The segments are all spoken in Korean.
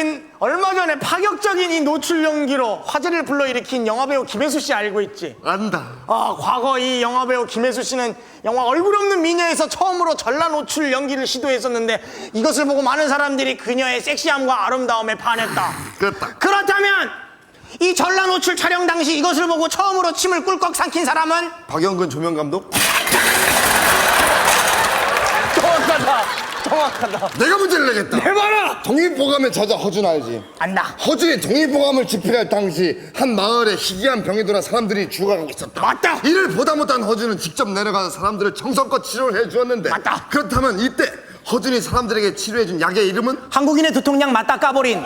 파격적인 얼마 전에 파격적인 이 노출 연기로 화제를 불러일으킨 영화배우 김혜수 씨 알고 있지? 안다. 아, 과거 이 영화배우 김혜수 씨는 영화 얼굴 없는 미녀에서 처음으로 전라 노출 연기를 시도했었는데 이것을 보고 많은 사람들이 그녀의 섹시함과 아름다움에 반했다. 그렇다. 그렇다면 이 전라 노출 촬영 당시 이것을 보고 처음으로 침을 꿀꺽 삼킨 사람은 박영근 조명 감독? 정확하다. 정확하다. 내가 문제를 내겠다. 해봐라. 동의보감의 저자 허준 알지? 안다. 허준이 동의보감을 집필할 당시 한 마을에 희귀한 병이 돌아 사람들이 죽어가고 있었다. 맞다. 이를 보다 못한 허준은 직접 내려가서 사람들을 정성껏 치료를 해주었는데 맞다. 그렇다면 이때 허준이 사람들에게 치료해준 약의 이름은? 한국인의 두통약 맞다 까버린.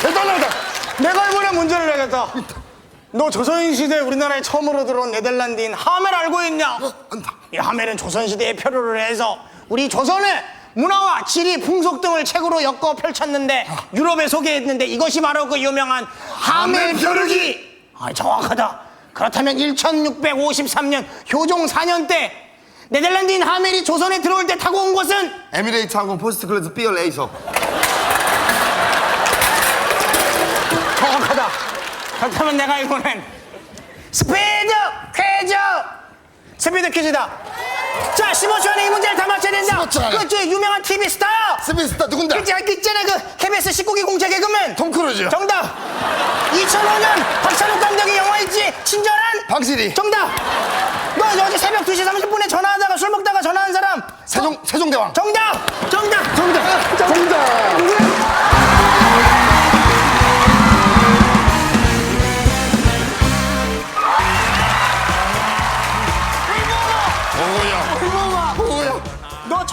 대단하다! 내가 이번에 문제를 내겠다. 너 조선시대 우리나라에 처음으로 들어온 네덜란드인 하멜 알고 있냐? 안다. 이 하멜은 조선시대에 표류를 해서 우리 조선의 문화와 지리, 풍속 등을 책으로 엮어 펼쳤는데 유럽에 소개했는데 이것이 바로 그 유명한 하멜 표류기. 아, 정확하다. 그렇다면 1653년 효종 4년 때 네덜란드인 하멜이 조선에 들어올 때 타고 온 것은 에미레이트 항공 포스트 클래스 B열 A석. 정확하다. 그렇다면 내가 이번엔 스피드 퀴즈! 스피드 퀴즈다. 자, 15초 안에 이 문제를 다 맞춰야 된다. 15초 안에. 그치, 유명한 TV 스타! 스미스타 누군다? 그치, 그 있잖아, 그 KBS 19기 공채 개그맨! 톰 크루즈. 정답! 2005년 박찬욱 감독의 영화 있지? 친절한? 방실이. 정답! 너 어제 새벽 2시 30분에 전화하다가 술 먹다가 전화한 사람? 세종 세종대왕. 정답! 정답! 정답. 정답. 뭐야?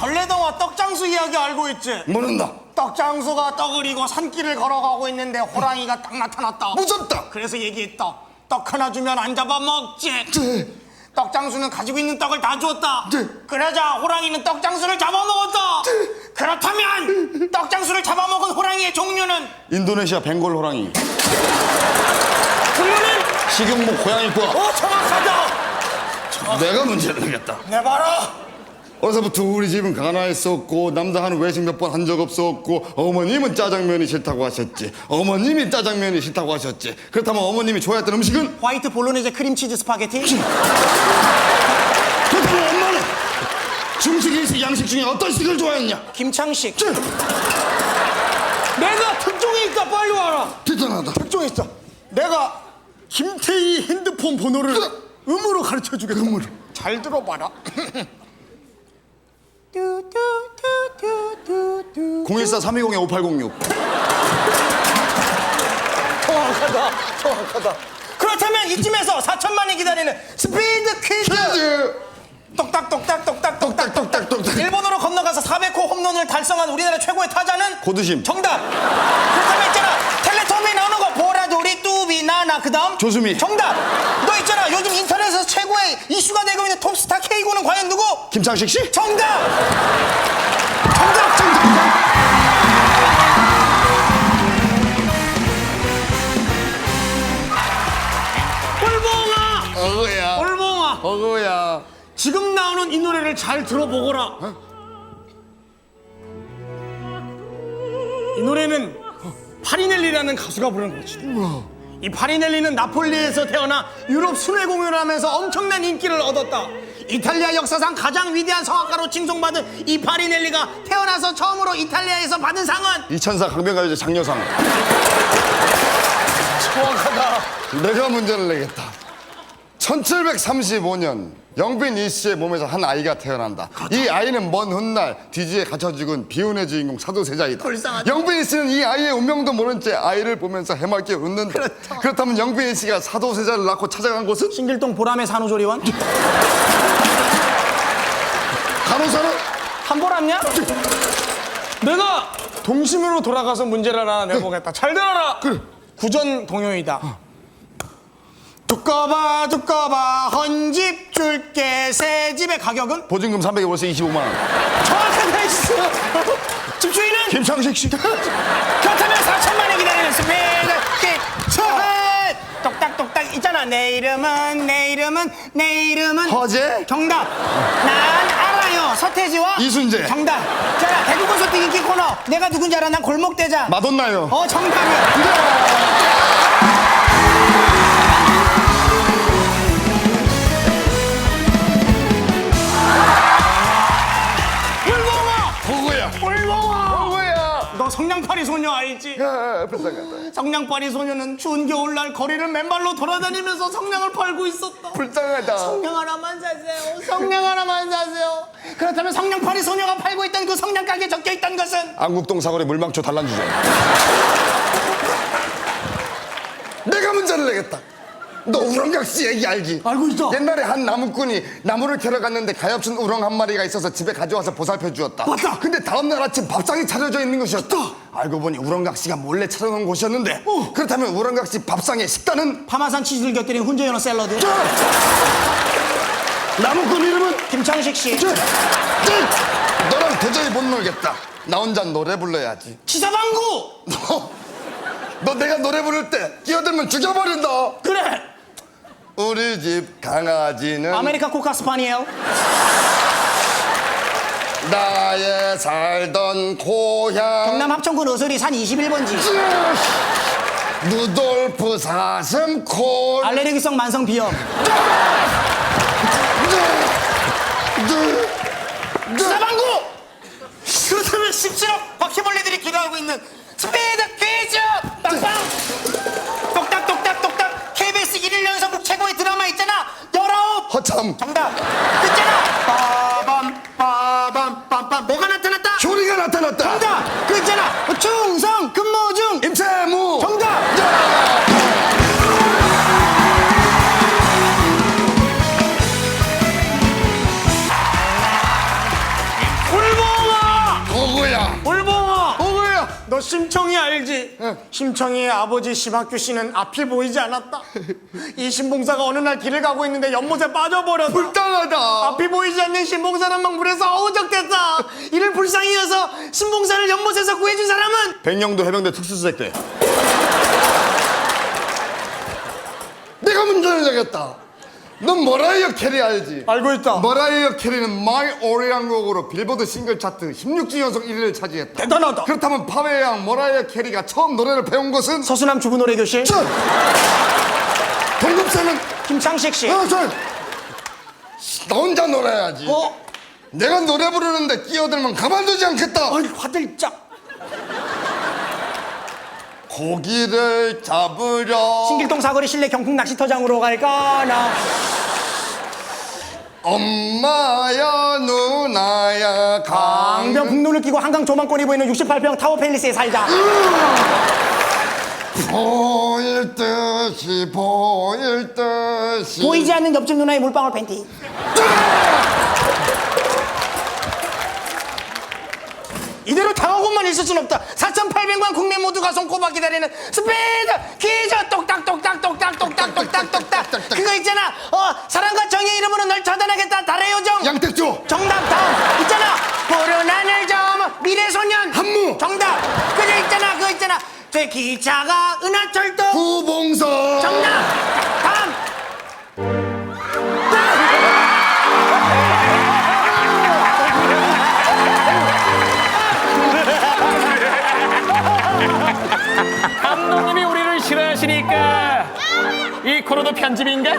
너 전래동화 떡장수 이야기 알고 있지? 모른다. 떡장수가 떡을 이고 산길을 걸어가고 있는데 호랑이가 딱 나타났다. 무섭다. 그래서 얘기했다. 떡 하나 주면 안 잡아먹지. 떡장수는 가지고 있는 떡을 다 주었다. 네. 그러자 호랑이는 떡장수를 잡아먹었다. 그렇다면 떡장수를 잡아먹은 호랑이의 종류는 인도네시아 벵골 호랑이. 종류는 식용목 고양이과. 오 정확하다. 내가 문제를 내겠다. 내 봐라. 어려서부터 우리 집은 가난했었고 남자하는 외식 몇 번 한 적 없었고 어머님은 짜장면이 싫다고 하셨지 어머님이 짜장면이 싫다고 하셨지 그렇다면 어머님이 좋아했던 음식은? 화이트 볼로네제 크림치즈 스파게티. 그렇다면 엄마는 중식, 일식, 양식 중에 어떤 식을 좋아했냐? 김창식. 내가 특종이 있다 빨리 와라. 대단하다 특종이 있어. 내가 김태희 핸드폰 번호를 음으로 가르쳐 주겠다. 음으로. 잘 들어봐라. 014-320-5806 정확하다. 정확하다. 그렇다면 이쯤에서 4천만이 기다리는 스피드 퀴즈. 퀴즈 똑딱 똑딱 똑딱 똑딱 똑딱 똑딱 일본으로 건너가서 400호 홈런을 달성한 우리나라 최고의 타자는 고두심 정답. 그렇다면 있잖아 텔레토비 나오는 거 보라돌이 뚜비 나나 그다음 조수미. 정답. 너 있잖아 요즘 인터넷에서 최고의 이슈가 되고 있는 톱스타 K군은 과연 누구? 김창식 씨? 정답. 정답 정답. 꿀봉아. 어거야 꿀봉아. 어거야 지금 나오는 이 노래를 잘 들어보거라. 이 노래는 파리넬리라는 가수가 부르는 거지. 이 파리넬리는 나폴리에서 태어나 유럽 순회 공연을 하면서 엄청난 인기를 얻었다. 이탈리아 역사상 가장 위대한 성악가로 칭송받은 이 파리넬리가 태어나서 처음으로 이탈리아에서 받은 상은 이천사 강변가요제 장려상 정확하다. 내가 문제를 내겠다 1735년 영빈 이 씨의 몸에서 한 아이가 태어난다. 이 아이는 먼 훗날 뒤지에 갇혀 죽은 비운의 주인공 사도세자이다. 불쌍하다. 영빈 이 씨는 이 아이의 운명도 모른 채 아이를 보면서 해맑게 웃는다. 그렇죠. 그렇다면 영빈 이 씨가 사도세자를 낳고 찾아간 곳은? 신길동 보람의 산후조리원? 간호사는? 한보람냐? 내가 동심으로 돌아가서 문제를 하나 내보겠다. 잘 들어라. 구전 동요이다. 두꺼봐 두꺼봐 헌집 줄게 새 집의 가격은 보증금 300에 월세 25만 원. 정확하게 있어. 집주인은 김창식 씨. 그렇다면 4천만에 기다리는 스피드 kitchen 똑딱똑딱 있잖아 내 이름은 내 이름은 내 이름은 허재? 정답 난 알아요 어, 서태지와 이순재. 정답. 자, 대구 콘서트 인기 코너. 내가 누군지 알아? 난 골목대장. 마돈나요. 어, 정답이야. 알지? 야, 불쌍하다. 성냥팔이 소녀는 추운 겨울날 거리를 맨발로 돌아다니면서 성냥을 팔고 있었다. 불쌍하다. 성냥 하나만 사세요. 성냥 하나만 사세요. 그렇다면 성냥팔이 소녀가 팔고 있던 그 성냥 가게에 적혀 있던 것은 안국동 사거리 물망초 단란주점. 내가 문제를 내겠다. 너 우렁각시 얘기 알지? 알고 있어. 옛날에 한 나무꾼이 나무를 캐러 갔는데 가엾은 우렁 한 마리가 있어서 집에 가져와서 보살펴 주었다. 맞다. 근데 다음날 아침 밥상이 차려져 있는 것이었다. 알고 보니 우렁각시가 몰래 차려놓은 곳이었는데 어. 그렇다면 우렁각시 밥상의 식단은 파마산 치즈를 곁들인 훈제 연어 샐러드. 나무꾼 이름은 김창식 씨. 저, 저, 너랑 도저히 못 놀겠다. 나 혼자 노래 불러야지. 치사방구. 너, 너 내가 노래 부를 때 끼어들면 죽여버린다. 그래. 우리 집 강아지는 아메리카 코카 스파니엘. 나의 살던 고향 경남 합천군 어서리 산 21번지. 누돌프 사슴콜 알레르기성 만성 비염. 치사방구. 그렇다면 17억 바퀴벌레들이 기도하고 있는 스피드 참 정답. 있잖아. 빠밤 빠밤 빰빰 뭐가 나타났다? 효리가 나타났다 정답. 그 있잖아. 충성 심청이 알지? 응. 심청이의 아버지 심학규 씨는 앞이 보이지 않았다. 이 신봉사가 어느 날 길을 가고 있는데 연못에 빠져버렸다. 불쌍하다 앞이 보이지 않는 신봉사는 막 물에서 어우적댔다. 이를 불쌍히 여서 신봉사를 연못에서 구해준 사람은 백령도 해병대 특수수색대 내가 문제를 내겠다 넌 머라이어 캐리 알지? 알고 있다. 머라이어 캐리는 마이 오리란 곡으로 빌보드 싱글 차트 16주 연속 1위를 차지했다 대단하다. 그렇다면 파베 양 머라이어 캐리가 처음 노래를 배운 것은 서수남 주부 노래 교실 전 동급생은 김창식 씨. 어, 전. 나 혼자 놀아야지 어? 내가 노래 부르는데 끼어들면 가만두지 않겠다 아니 화들짝. 고기를 잡으러 신길동 사거리 실내 경풍 낚시터장으로 갈까 나. 엄마야 누나야 강변 강 북로를 끼고 한강 조망권이 보이는 68평 타워 팰리스에 살자. 보일 듯이 보일 듯이 보이지 않는 옆집 누나의 물방울 팬티. 이대로 당하고만 있을 순 없다. 4,800만 국민 모두가 손꼽아 기다리는 스피드 퀴즈 똑딱 똑딱 똑딱 똑딱 똑딱 편집인가?